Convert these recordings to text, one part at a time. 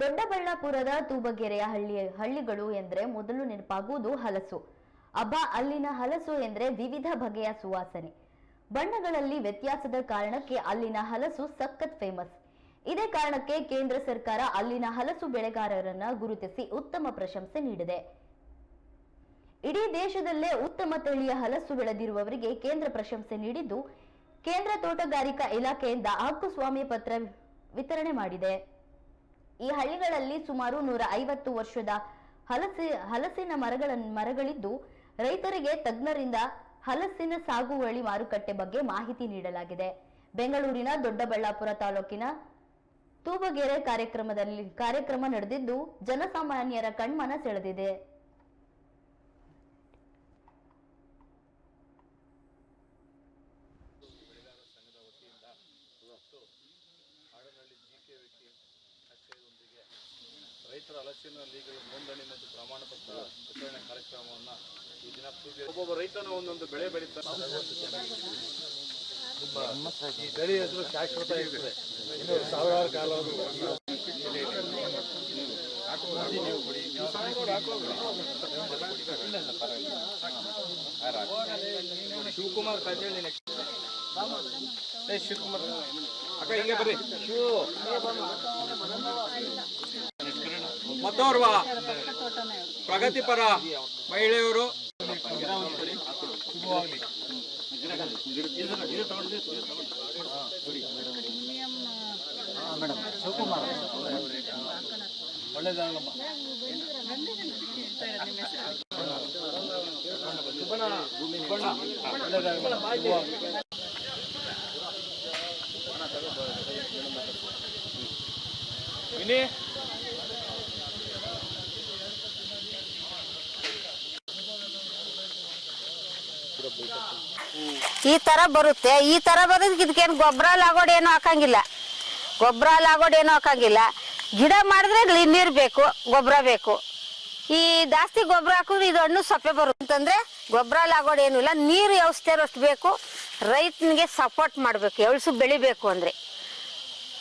ದೊಡ್ಡಬಳ್ಳಾಪುರದ ತೂಬಗೆರೆಯ ಹಳ್ಳಿ ಹಳ್ಳಿಗಳು ಎಂದರೆ ಮೊದಲು ನೆನಪಾಗುವುದು ಹಲಸು. ಅಬ್ಬ, ಅಲ್ಲಿನ ಹಲಸು ಎಂದರೆ ವಿವಿಧ ಬಗೆಯ ಸುವಾಸನೆ. ಬಣ್ಣಗಳಲ್ಲಿ ವ್ಯತ್ಯಾಸದ ಕಾರಣಕ್ಕೆ ಅಲ್ಲಿನ ಹಲಸು ಸಖತ್ ಫೇಮಸ್ ಇದೇ ಕಾರಣಕ್ಕೆ ಕೇಂದ್ರ ಸರ್ಕಾರ ಅಲ್ಲಿನ ಹಲಸು ಬೆಳೆಗಾರರನ್ನ ಗುರುತಿಸಿ ಉತ್ತಮ ಪ್ರಶಂಸೆ ನೀಡಿದೆ. ಇಡೀ ದೇಶದಲ್ಲೇ ಉತ್ತಮ ತಳಿಯ ಹಲಸು ಬೆಳೆದಿರುವವರಿಗೆ ಕೇಂದ್ರ ಪ್ರಶಂಸೆ ನೀಡಿದ್ದು ಕೇಂದ್ರ ತೋಟಗಾರಿಕಾ ಇಲಾಖೆಯಿಂದ ಹಕ್ಕುಸ್ವಾಮಿ ಪತ್ರ ವಿತರಣೆ ಮಾಡಿದೆ. ಈ ಹಳ್ಳಿಗಳಲ್ಲಿ ಸುಮಾರು ನೂರ ಐವತ್ತು ವರ್ಷದ ಹಲಸಿ, ಹಲಸಿನ ಮರಗಳ ಮರಗಳಿದ್ದು ರೈತರಿಗೆ ತಜ್ಞರಿಂದ ಹಲಸಿನ ಸಾಗುವಳಿ ಮಾರುಕಟ್ಟೆ ಬಗ್ಗೆ ಮಾಹಿತಿ ನೀಡಲಾಗಿದೆ. ಬೆಂಗಳೂರಿನ ದೊಡ್ಡಬಳ್ಳಾಪುರ ತಾಲೂಕಿನ ತೂಬಗೆರೆ ಕಾರ್ಯಕ್ರಮದಲ್ಲಿ, ಕಾರ್ಯಕ್ರಮ ನಡೆದಿದ್ದು ಜನಸಾಮಾನ್ಯರ ಕಣ್ಮನ ಸೆಳೆದಿದೆ ಹಾಡನಹಳ್ಳಿ ಜಿ ಕೆ ವಿಕೆ ಕಚೇರಿಯೊಂದಿಗೆ ರೈತರ ಹಲಸಿನ ಲೀಗಲ್ ನೋಂದಣಿ ಮತ್ತು ಪ್ರಮಾಣ ಪತ್ರ ವಿತರಣೆ ಕಾರ್ಯಕ್ರಮವನ್ನು ಈ ದಿನ ಪೂಜೆ ಒಬ್ಬೊಬ್ಬ ರೈತನು ಒಂದೊಂದು ಬೆಳೆ ಬೆಳೀತಾರೆ ತುಂಬ ಈ ಬೆಳೆ ಹೆಸರು ಶಾಶ್ವತ ಇರ್ತದೆ ಸಾವಿರಾರು ಕಾಲ ಶಿವಕುಮಾರ್ ಕಾಜೇಳಿ ಶಿವಕುಮಾರ್. ಅಕ್ಕ ಹಿಂಗೆ ಬರ್ರಿ. ಶಿವು. ಮತ್ತೋರ್ವ ಪ್ರಗತಿಪರ ಶುಭವಾಗಲಿ ಒಳ್ಳೇದಾಗಲಮ್ಮ ಸುಬ್ಬಣ್ಣ ಈ ತರ ಬರುತ್ತೆ. ಈ ತರ ಬರೋದಕ್ಕೆ ಇದಕ್ಕೇನು ಗೊಬ್ಬರ ಲಾಗೋಡ್ ಏನು ಹಾಕಂಗಿಲ್ಲ. ಗೊಬ್ಬರ ಲಾಗೋಡ್ ಏನು ಹಾಕಂಗಿಲ್ಲ. ಗಿಡ ಮಾಡಿದ್ರೆ ನೀರು ಬೇಕು, ಗೊಬ್ಬರ ಬೇಕು. ಈ ಜಾಸ್ತಿ ಗೊಬ್ಬರ ಹಾಕಿದ್ರೆ ಇದು ಹಣ್ಣು ಸಪ್ಪೆ ಬರುತ್ತಂದ್ರೆ ಗೊಬ್ಬರ ಲಾಗೋಡ್ ಏನು ಇಲ್ಲ. ನೀರು ಅಷ್ಟು ಬೇಕು. ರೈತನಿಗೆ ಸಪೋರ್ಟ್ ಮಾಡಬೇಕು. ಎಳ್ಸು ಬೆಳಿಬೇಕು ಅಂದ್ರೆ.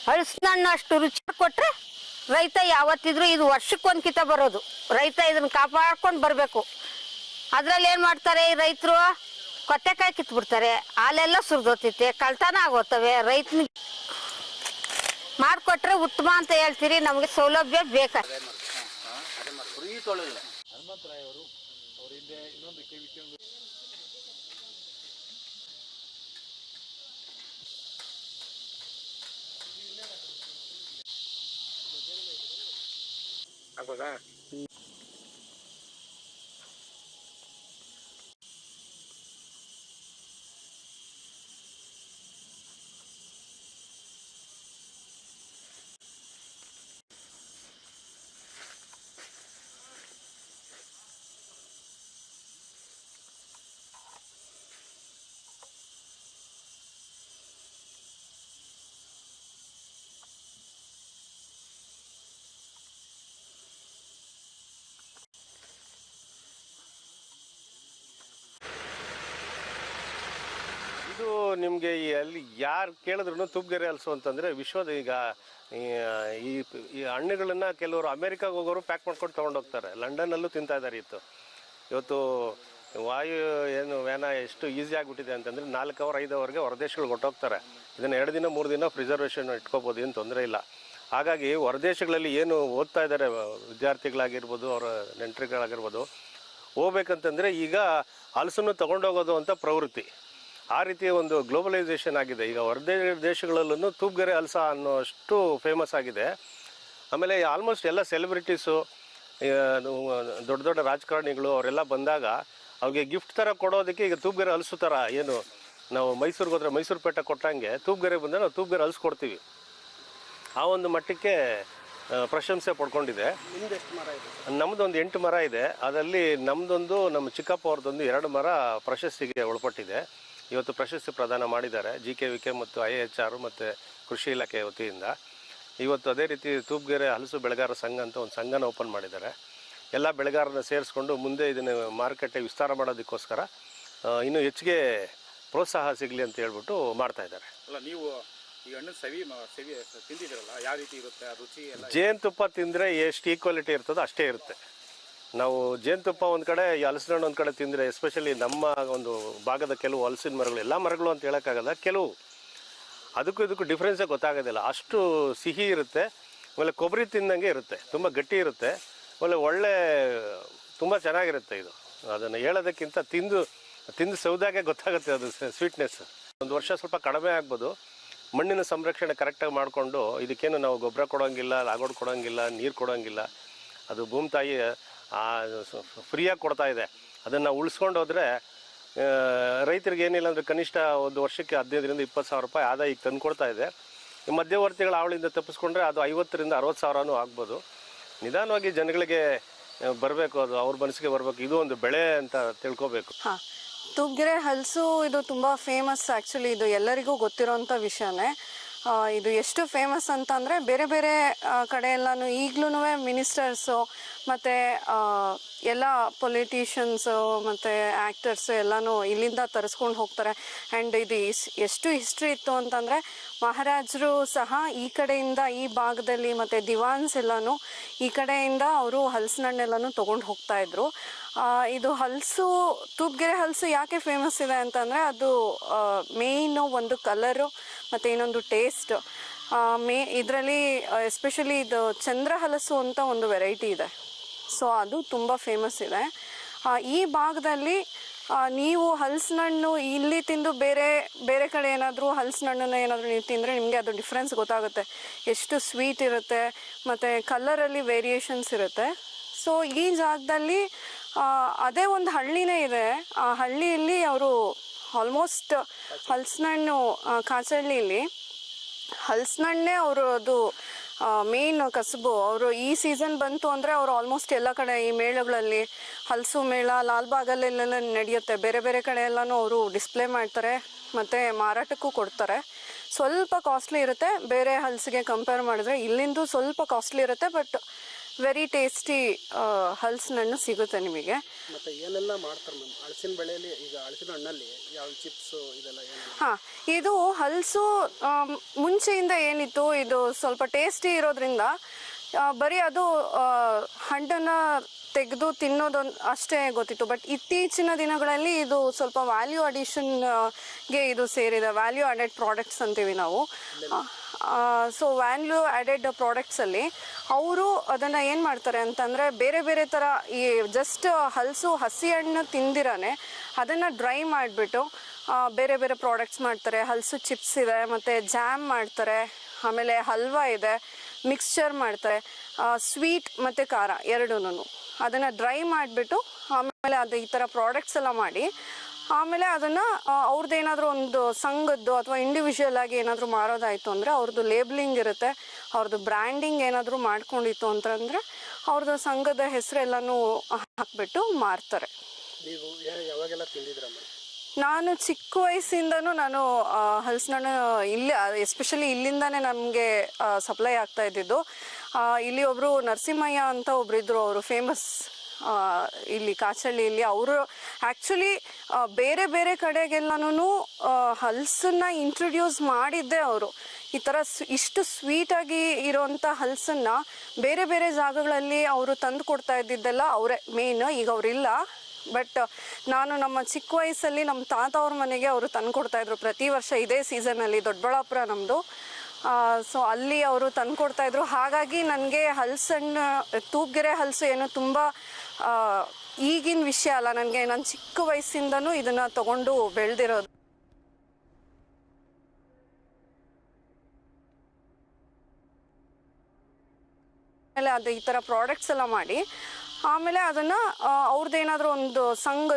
ಹಳಸಿನ ಹಣ್ಣು ಅಷ್ಟು ರುಚಿ ಕೊಟ್ರೆ ರೈತ ಯಾವತ್ತಿದ್ರು ಇದು ವರ್ಷಕ್ಕೊಂದ್ ಕಿತ ಬರೋದು. ರೈತ ಇದನ್ನ ಕಾಪಾಡ್ಕೊಂಡು ಬರಬೇಕು. ಅದ್ರಲ್ಲಿ ಏನ್ ಮಾಡ್ತಾರೆ ರೈತರು? ಕೊಟ್ಟೆಕಾಯಿ ಕಿತ್ಬಿಡ್ತಾರೆ ಹಾಲೆಲ್ಲ ಸುರಿದೋತೈತೆ ಕಳ್ತನ ಆಗೋತವೆ ರೈತನ ಮಾಡ್ಕೊಟ್ರೆ ಉತ್ತಮ ಅಂತ ಹೇಳ್ತೀರಿ ನಮಗೆ ಸೌಲಭ್ಯ ಬೇಕಾ? ಹನುಮಂತರಾಯ್ ಅವರು ಅವ್ರ ಹಿಂದೆ ನಿಮಗೆ ಅಲ್ಲಿ ಯಾರು ಕೇಳಿದ್ರು ತುಬ್ಗೆರೆ ಹಲಸು ಅಂತಂದರೆ ವಿಶ್ವದ ಈಗ ಈ- ಈ ಹಣ್ಣುಗಳನ್ನು ಕೆಲವರು ಅಮೇರಿಕಾಗೆ ಹೋಗೋರು ಪ್ಯಾಕ್ ಮಾಡ್ಕೊಂಡು ತೊಗೊಂಡೋಗ್ತಾರೆ. ಲಂಡನ್ನಲ್ಲೂ ತಿಂತಾ ಇದ್ದಾರೆ ಇತ್ತು. ಇವತ್ತು ವಾಯು ಏನು ವ್ಯಾನ ಎಷ್ಟು ಈಸಿ ಆಗಿಬಿಟ್ಟಿದೆ ಅಂತಂದರೆ ನಾಲ್ಕು ಅವರ್ ಐದು ಅವರ್ಗೆ ಹೊರದೇಶಗಳಿಗೆ ಹೊಟ್ಟೋಗ್ತಾರೆ ಇದನ್ನು ಎರಡು ದಿನ, ಮೂರು ದಿನ ಪ್ರಿಸರ್ವೇಷನ್ ಇಟ್ಕೋಬೋದು, ಏನು ತೊಂದರೆ ಇಲ್ಲ. ಹಾಗಾಗಿ ಹೊರದೇಶಗಳಲ್ಲಿ ಏನು ಓದ್ತಾ ಇದ್ದಾರೆ ವಿದ್ಯಾರ್ಥಿಗಳಾಗಿರ್ಬೋದು, ಅವರ ನೆಂಟರುಗಳಾಗಿರ್ಬೋದು, ಹೋಗ್ಬೇಕಂತಂದರೆ ಈಗ ಹಲಸನ್ನು ತೊಗೊಂಡೋಗೋದು ಅಂತ ಪ್ರವೃತ್ತಿ. ಆ ರೀತಿಯ ಒಂದು ಗ್ಲೋಬಲೈಸೇಷನ್ ಆಗಿದೆ. ಈಗ ಹೊರದೇ ದೇಶಗಳಲ್ಲೂ ತೂಪ್ಗೆರೆ ಅನ್ನೋ ಅನ್ನೋಷ್ಟು ಫೇಮಸ್ ಆಗಿದೆ. ಆಮೇಲೆ ಆಲ್ಮೋಸ್ಟ್ ಎಲ್ಲ ಸೆಲೆಬ್ರಿಟೀಸು ದೊಡ್ಡ ದೊಡ್ಡ ರಾಜಕಾರಣಿಗಳು ಅವರೆಲ್ಲ ಬಂದಾಗ ಅವ್ರಿಗೆ ಗಿಫ್ಟ್ ಥರ ಕೊಡೋದಕ್ಕೆ ಈಗ ತೂಪ್ಗೆರೆ ಹಲಸು ಥರ ಏನು, ನಾವು ಮೈಸೂರಿಗೆ ಹೋದರೆ ಮೈಸೂರು ಪೇಟೆ ಕೊಟ್ಟಂಗೆ ತೂಪ್ಗೆರೆ ಬಂದರೆ ನಾವು ತೂಪ್ಗೆರೆ ಹಲಸು ಕೊಡ್ತೀವಿ ಆ ಒಂದು ಮಟ್ಟಕ್ಕೆ ಪ್ರಶಂಸೆ ಪಡ್ಕೊಂಡಿದೆ. ನಮ್ಮದು ಒಂದು ಎಂಟು ಮರ ಇದೆ. ಅದರಲ್ಲಿ ನಮ್ಮದೊಂದು ನಮ್ಮ ಚಿಕ್ಕಪ್ಪ ಅವ್ರದ್ದೊಂದು ಎರಡು ಮರ ಪ್ರಶಸ್ತಿಗೆ ಒಳಪಟ್ಟಿದೆ. ಇವತ್ತು ಪ್ರಶಸ್ತಿ ಪ್ರದಾನ ಮಾಡಿದ್ದಾರೆ. ಜಿ ಕೆ ವಿ ಕೆ ಮತ್ತು ಐ ಎಚ್ ಆರ್ ಮತ್ತು ಕೃಷಿ ಇಲಾಖೆ ವತಿಯಿಂದ. ಇವತ್ತು ಅದೇ ರೀತಿ ತೂಪ್ಗೆರೆ ಹಲಸು ಬೆಳೆಗಾರ ಸಂಘ ಅಂತ ಒಂದು ಸಂಘನ ಓಪನ್ ಮಾಡಿದ್ದಾರೆ. ಎಲ್ಲ ಬೆಳೆಗಾರರನ್ನ ಸೇರಿಸ್ಕೊಂಡು ಮುಂದೆ ಇದನ್ನು ಮಾರುಕಟ್ಟೆ ವಿಸ್ತಾರ ಮಾಡೋದಕ್ಕೋಸ್ಕರ ಇನ್ನೂ ಹೆಚ್ಚಿಗೆ ಪ್ರೋತ್ಸಾಹ ಸಿಗಲಿ ಅಂತ ಹೇಳ್ಬಿಟ್ಟು ಮಾಡ್ತಾ ಇದ್ದಾರೆ. ಅಲ್ಲ ನೀವು ಈ ಹಣ್ಣು ಸವಿ ಸವಿ ತಿಂದಿದ್ದೀರಲ್ಲ? ಯಾವ ರೀತಿ ಇರುತ್ತೆ? ಆ ರುಚಿ ಎಲ್ಲ ಜೇನುತುಪ್ಪ ತಿಂದರೆ ಎಷ್ಟು ಈಕ್ವಾಲಿಟಿ ಇರ್ತದೋ ಅಷ್ಟೇ ಇರುತ್ತೆ. ನಾವು ಜೇನುತುಪ್ಪ ಒಂದು ಕಡೆ, ಈ ಹಲಸಿನ ಹಣ್ಣು ಒಂದು ಕಡೆ ತಿಂದರೆ ಎಸ್ಪೆಷಲಿ ನಮ್ಮ ಒಂದು ಭಾಗದ ಕೆಲವು ಹಲಸಿನ ಮರಗಳು, ಎಲ್ಲ ಮರಗಳು ಅಂತ ಹೇಳೋಕ್ಕಾಗಲ್ಲ, ಕೆಲವು. ಅದಕ್ಕೂ ಇದಕ್ಕೂ ಡಿಫ್ರೆನ್ಸೇ ಗೊತ್ತಾಗೋದಿಲ್ಲ. ಅಷ್ಟು ಸಿಹಿ ಇರುತ್ತೆ, ಆಮೇಲೆ ಕೊಬ್ಬರಿ ತಿಂದಂಗೆ ಇರುತ್ತೆ, ತುಂಬ ಗಟ್ಟಿ ಇರುತ್ತೆ, ಆಮೇಲೆ ಒಳ್ಳೆ, ತುಂಬ ಚೆನ್ನಾಗಿರುತ್ತೆ ಇದು. ಅದನ್ನು ಹೇಳೋದಕ್ಕಿಂತ ತಿಂದು ತಿಂದು ಸೌದಾಗೆ ಗೊತ್ತಾಗುತ್ತೆ ಅದು ಸ್ವೀಟ್ನೆಸ್ ಒಂದು ವರ್ಷ ಸ್ವಲ್ಪ ಕಡಿಮೆ ಆಗ್ಬೋದು. ಮಣ್ಣಿನ ಸಂರಕ್ಷಣೆ ಕರೆಕ್ಟಾಗಿ ಮಾಡಿಕೊಂಡು, ಇದಕ್ಕೇನು ನಾವು ಗೊಬ್ಬರ ಕೊಡೋಂಗಿಲ್ಲ, ಲಾಗೋಡ್ ಕೊಡೋಂಗಿಲ್ಲ, ನೀರು ಕೊಡೋಂಗಿಲ್ಲ, ಅದು ಭೂಮಿ ತಾಯಿ ಫ್ರೀಯಾಗಿ ಕೊಡ್ತಾ ಇದೆ. ಅದನ್ನು ಉಳಿಸ್ಕೊಂಡು ಹೋದರೆ ರೈತರಿಗೆ ಏನಿಲ್ಲ ಅಂದರೆ ಕನಿಷ್ಠ ಒಂದು ವರ್ಷಕ್ಕೆ ಹದಿನೈದರಿಂದ ಇಪ್ಪತ್ತು ಸಾವಿರ ರೂಪಾಯಿ ಆದಾಯ ಈಗ ತಂದು ಕೊಡ್ತಾ ಇದೆ. ಈ ಮಧ್ಯವರ್ತಿಗಳ ಅವಳಿಂದ ತಪ್ಪಿಸ್ಕೊಂಡ್ರೆ ಅದು ಐವತ್ತರಿಂದ ಅರವತ್ತು ಸಾವಿರನೂ ಆಗ್ಬೋದು. ನಿಧಾನವಾಗಿ ಜನಗಳಿಗೆ ಬರಬೇಕು ಅದು ಅವ್ರ ಮನಸ್ಸಿಗೆ ಬರಬೇಕು. ಇದು ಒಂದು ಬೆಳೆ ಅಂತ ತಿಳ್ಕೊಬೇಕು. ಹಾಂ ತೂಪ್ಗೆರೆ ಹಲಸು ಇದು ತುಂಬ ಫೇಮಸ್ ಆ್ಯಕ್ಚುಲಿ ಇದು ಎಲ್ಲರಿಗೂ ಗೊತ್ತಿರೋಂಥ ವಿಷಯನೇ. ಆ, ಇದು ಎಷ್ಟು ಫೇಮಸ್ ಅಂತಂದರೆ ಬೇರೆ ಬೇರೆ ಕಡೆ ಈಗ್ಲೂ ಮಿನಿಸ್ಟರ್ಸು ಮತ್ತು ಎಲ್ಲ ಪೊಲಿಟಿಷಿಯನ್ಸು ಮತ್ತು ಆ್ಯಕ್ಟರ್ಸು ಎಲ್ಲನೂ ಇಲ್ಲಿಂದ ತರಿಸ್ಕೊಂಡು ಹೋಗ್ತಾರೆ. ಆ್ಯಂಡ್ ಇದು ಎಷ್ಟು ಹಿಸ್ಟ್ರಿ ಇತ್ತು ಅಂತಂದರೆ ಮಹಾರಾಜರು ಸಹ ಈ ಕಡೆಯಿಂದ ಈ ಭಾಗದಲ್ಲಿ ಮತ್ತು ದಿವಾನ್ಸ್ ಎಲ್ಲನೂ ಈ ಕಡೆಯಿಂದ ಅವರು ಹಲಸಿನಣ್ಣೆಲ್ಲನೂ ತೊಗೊಂಡು ಹೋಗ್ತಾ ಇದ್ರು. ಆ, ಇದು ಹಲಸು ತೂಪ್ಗೆರೆ ಹಲಸು ಯಾಕೆ ಫೇಮಸ್ ಇದೆ ಅಂತಂದರೆ ಅದು ಮೇಯ್ನು ಒಂದು ಕಲರು ಮತ್ತು ಇನ್ನೊಂದು ಟೇಸ್ಟ್ ಮೇ, ಇದರಲ್ಲಿ ಎಸ್ಪೆಷಲಿ ಇದು ಚಂದ್ರ ಹಲಸು ಅಂತ ಒಂದು ವೆರೈಟಿ ಇದೆ. ಸೊ ಅದು ತುಂಬ ಫೇಮಸ್ ಇದೆ. ಈ ಭಾಗದಲ್ಲಿ ನೀವು ಹಲಸಿನಣ್ಣು ಇಲ್ಲಿ ತಿಂದು ಬೇರೆ ಬೇರೆ ಕಡೆ ಏನಾದರೂ ಹಲಸಿನ ಹಣ್ಣನ್ನು ಏನಾದರೂ ನೀವು ತಿಂದರೆ ನಿಮಗೆ ಅದು ಡಿಫ್ರೆನ್ಸ್ ಗೊತ್ತಾಗುತ್ತೆ. ಎಷ್ಟು ಸ್ವೀಟ್ ಇರುತ್ತೆ, ಮತ್ತು ಕಲರಲ್ಲಿ ವೇರಿಯೇಷನ್ಸ್ ಇರುತ್ತೆ. ಸೊ ಈ ಜಾಗದಲ್ಲಿ ಅದೇ ಒಂದು ಹಳ್ಳಿನೇ ಇದೆ. ಆ ಹಳ್ಳಿಯಲ್ಲಿ ಅವರು ಆಲ್ಮೋಸ್ಟ್ ಹಲ್ಸನಣ್ಣೇ ಹಣ್ಣೇ ಅವರು ಅದು ಮೇನ್ ಕಸಬು. ಅವರು ಈ ಸೀಸನ್ ಬಂತು ಅಂದರೆ ಅವರು ಆಲ್ಮೋಸ್ಟ್ ಎಲ್ಲ ಕಡೆ ಈ ಮೇಳಗಳಲ್ಲಿ ಹಲಸು ಮೇಳ ಲಾಲ್ಬಾಗಲ್ಲೆಲ್ಲ ನಡೆಯುತ್ತೆ. ಬೇರೆ ಬೇರೆ ಕಡೆ ಎಲ್ಲನೂ ಅವರು ಡಿಸ್ಪ್ಲೇ ಮಾಡ್ತಾರೆ, ಮತ್ತು ಮಾರಾಟಕ್ಕೂ ಕೊಡ್ತಾರೆ. ಸ್ವಲ್ಪ ಕಾಸ್ಟ್ಲಿ ಇರುತ್ತೆ. ಬೇರೆ ಹಲಸಿಗೆ ಕಂಪೇರ್ ಮಾಡಿದ್ರೆ ಇಲ್ಲಿಂದು ಸ್ವಲ್ಪ ಕಾಸ್ಟ್ಲಿ ಇರುತ್ತೆ ಬಟ್ ವೆರಿ ಟೇಸ್ಟಿ ಹಲಸಿನಣ್ಣು ಸಿಗುತ್ತೆ ನಿಮಗೆ. ಮತ್ತೆ ಏನೆಲ್ಲ ಮಾಡ್ತಾರೆ ಮ್ಯಾಮ್? ಹಲಸಿನ ಬೆಳೆಯಲ್ಲಿ ಈಗ ಹಲಸಿನ ಹಣ್ಣಲ್ಲಿ ಯಾವ ಚಿಪ್ಸು ಇದೆಲ್ಲ ಹಾಂ ಇದು ಹಲಸು ಆಮ್, ಮುಂಚೆಯಿಂದ ಏನಿತ್ತು ಇದು ಸ್ವಲ್ಪ ಟೇಸ್ಟಿ ಇರೋದ್ರಿಂದ ಆ, ಬರೀ ಅದು ಹಣ್ಣನ್ನ ಹಣ್ಣನ್ನು ತೆಗೆದು ತಿನ್ನೋದೊಂದು ಅಷ್ಟೇ ಗೊತ್ತಿತ್ತು. ಬಟ್ ಇತ್ತೀಚಿನ ದಿನಗಳಲ್ಲಿ ಇದು ಸ್ವಲ್ಪ ವ್ಯಾಲ್ಯೂ ಅಡಿಷನ್ಗೆ ಇದು ಸೇರಿದೆ. ವ್ಯಾಲ್ಯೂ ಆಡೆಡ್ ಪ್ರಾಡಕ್ಟ್ಸ್ ಅಂತೀವಿ ನಾವು. ಸೊ ವ್ಯಾಲ್ಯೂ ಆಡೆಡ್ ಪ್ರಾಡಕ್ಟ್ಸಲ್ಲಿ ಅವರು ಅದನ್ನು ಏನು ಮಾಡ್ತಾರೆ ಅಂತಂದರೆ ಬೇರೆ ಬೇರೆ ಥರ ಈ ಜಸ್ಟ್ ಹಲಸು, ಹಸಿ ಹಣ್ಣು ತಿಂದಿರಾನೆ ಅದನ್ನು ಡ್ರೈ ಮಾಡಿಬಿಟ್ಟು ಬೇರೆ ಬೇರೆ ಪ್ರಾಡಕ್ಟ್ಸ್ ಮಾಡ್ತಾರೆ. ಹಲಸು ಚಿಪ್ಸ್ ಇದೆ, ಮತ್ತು ಜಾಮ್ ಮಾಡ್ತಾರೆ, ಆಮೇಲೆ ಹಲ್ವಾ ಇದೆ ಮಿಕ್ಸ್ಚರ್ ಮಾಡ್ತಾರೆ ಸ್ವೀಟ್ ಮತ್ತು ಖಾರ ಎರಡೂ ಅದನ್ನು ಡ್ರೈ ಮಾಡಿಬಿಟ್ಟು, ಆಮೇಲೆ ಅದು ಈ ಥರ ಪ್ರಾಡಕ್ಟ್ಸ್ ಎಲ್ಲ ಮಾಡಿ ಆಮೇಲೆ ಅದನ್ನ ಅವ್ರದ್ದು ಏನಾದರೂ ಒಂದು ಸಂಘದ್ದು ಅಥವಾ ಇಂಡಿವಿಜುವಲ್ ಆಗಿ ಏನಾದರೂ ಮಾರೋದಾಯಿತು ಅಂದರೆ ಅವ್ರದ್ದು ಲೇಬ್ಲಿಂಗ್ ಇರುತ್ತೆ ಅವ್ರದ್ದು ಬ್ರ್ಯಾಂಡಿಂಗ್ ಏನಾದರೂ ಮಾಡ್ಕೊಂಡಿತ್ತು ಅಂತಂದರೆ ಅವ್ರದ್ದು ಸಂಘದ ಹೆಸರೆಲ್ಲನೂ ಹಾಕ್ಬಿಟ್ಟು ಮಾರ್ತಾರೆ. ನಾನು ಚಿಕ್ಕ ವಯಸ್ಸಿಂದನೂ ನಾನು ಹಲಸಿನ ಇಲ್ಲಿ ಎಸ್ಪೆಷಲಿ ಇಲ್ಲಿಂದಾನೇ ನಮಗೆ ಸಪ್ಲೈ ಆಗ್ತಾ ಇದ್ದಿದ್ದು. ಇಲ್ಲಿ ಒಬ್ಬರು ನರಸಿಂಹಯ್ಯ ಅಂತ ಒಬ್ರು ಇದ್ರು ಅವರು ಫೇಮಸ್ ಇಲ್ಲಿ ಕಾಚಳ್ಳಿಯಲ್ಲಿ ಅವರು ಆ್ಯಕ್ಚುಲಿ ಬೇರೆ ಬೇರೆ ಕಡೆಗೆಲ್ಲನೂ ಹಲ್ಸನ್ನ ಇಂಟ್ರೊಡ್ಯೂಸ್ ಮಾಡಿದ್ದೆ ಅವರು. ಈ ಥರ ಇಷ್ಟು ಸ್ವೀಟಾಗಿ ಇರೋವಂಥ ಹಲ್ಸನ್ನು ಬೇರೆ ಬೇರೆ ಜಾಗಗಳಲ್ಲಿ ಅವರು ತಂದು ಕೊಡ್ತಾ ಇದ್ದಿದ್ದೆಲ್ಲ ಅವರೇ ಮೇನ್ ಈಗ ಅವರಿಲ್ಲ. ಬಟ್ ನಾನು ನಮ್ಮ ಚಿಕ್ಕ ವಯಸ್ಸಲ್ಲಿ ನಮ್ಮ ತಾತ ಅವ್ರ ಮನೆಗೆ ಅವರು ತಂದು ಕೊಡ್ತಾ ಇದ್ರು. ಪ್ರತಿ ವರ್ಷ ಇದೇ ಸೀಸನಲ್ಲಿ ದೊಡ್ಡಬಳ್ಳಾಪುರ ನಮ್ಮದು ಸೊ ಅಲ್ಲಿ ಅವರು ತಂದು ಕೊಡ್ತಾ ಇದ್ರು. ಹಾಗಾಗಿ ನನಗೆ ಹಲಸಣ್ಣು ತೂಪ್ಗೆರೆ ಹಲಸು ಏನು ತುಂಬ ಈಗಿನ ವಿಷಯ ಅಲ್ಲ, ನನಗೆ ನನ್ನ ಚಿಕ್ಕ ವಯಸ್ಸಿಂದನೂ ಇದನ್ನು ತಗೊಂಡು ಬೆಳೆದಿರೋದು. ಆಮೇಲೆ ಅದು ಈ ಥರ ಪ್ರಾಡಕ್ಟ್ಸ್ ಎಲ್ಲ ಮಾಡಿ, ಆಮೇಲೆ ಅದನ್ನು ಅವ್ರದ್ದೇನಾದರೂ ಒಂದು ಸಂಘ